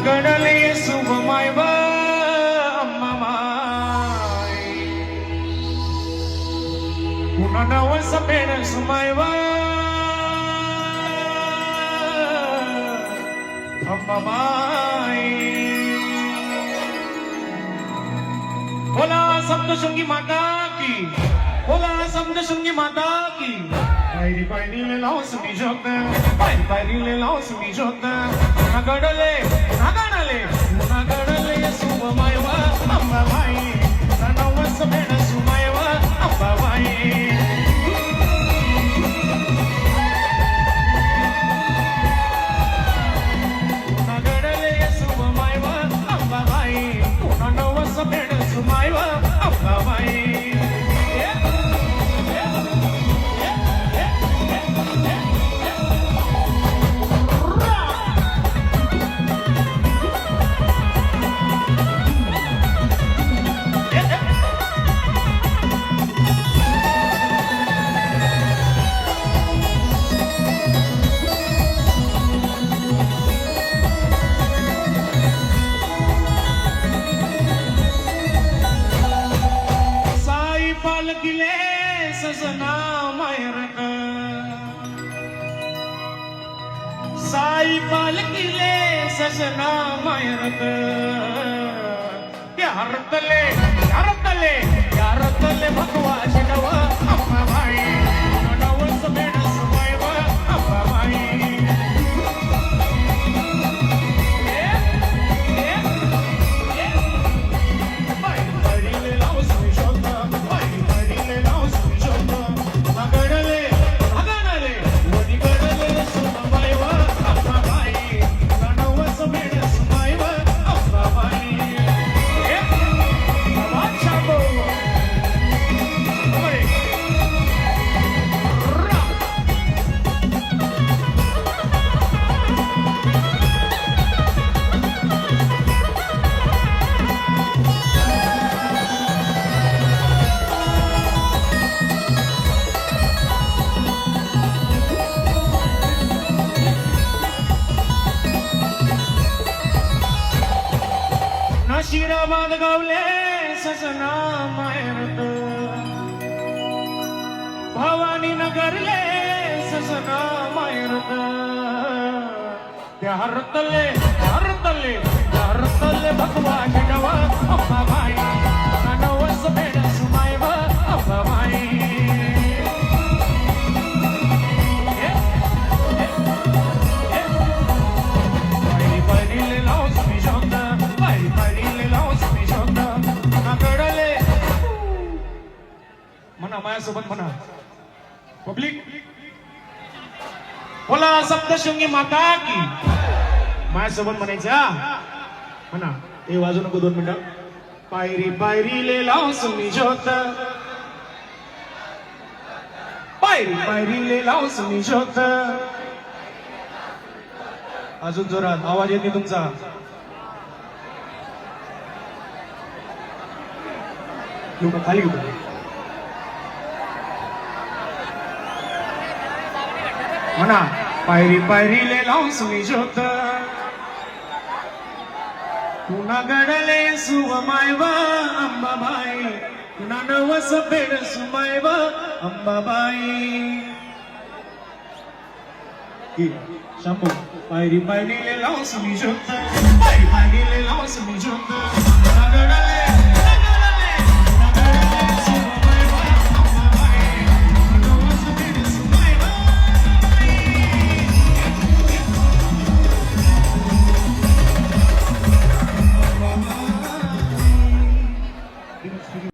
घडले शुभ माय व अम्मा माय पुन्हा नवस पेड सुमाय व अम्मा माय बोला सप्तशृंगी माता की. बोला सप्तशृंगी माता की. पायरी पायरीले लाव सुमी जोत। पायरी पायरीले लाव सुमी जोत। नगडले नगडले नगडले सुम मायव अंबा बाई साई पालकिले सजना मायरक साई पालकिले सजना मायरक हरतले हरतले हरतले भगवान। आशीर्वाद गावले सजना मायरत भवानी नगरले सजना मायरत त्या हरतले हरतले हरतले भगवा डवा माझ्यासोबत म्हणा. पब्लिक बोला सप्तशृंगी माता की. माझ्यासोबत म्हणायचं म्हणा. हे वाजू नको दोन मिनिटं. पायरी पायरीले लाव सुमी ज्योत. पायरी पायरीले लाव सुमी ज्योत. अजून जोरात आवाज येत नाही तुमचा. खाली घेऊ म्हणा पायरी पायरीले लावून सुमी ज्योत. पुन्हा गडले सुव मायव अंबाबाई. पुन्हा नवस फेड सुमायवा अंबाबाई. शंभू पायरी पायरीले लावून सुमी ज्योत. पायरी पायरीले लावून सुमी ज्योत. पुन्हा गडले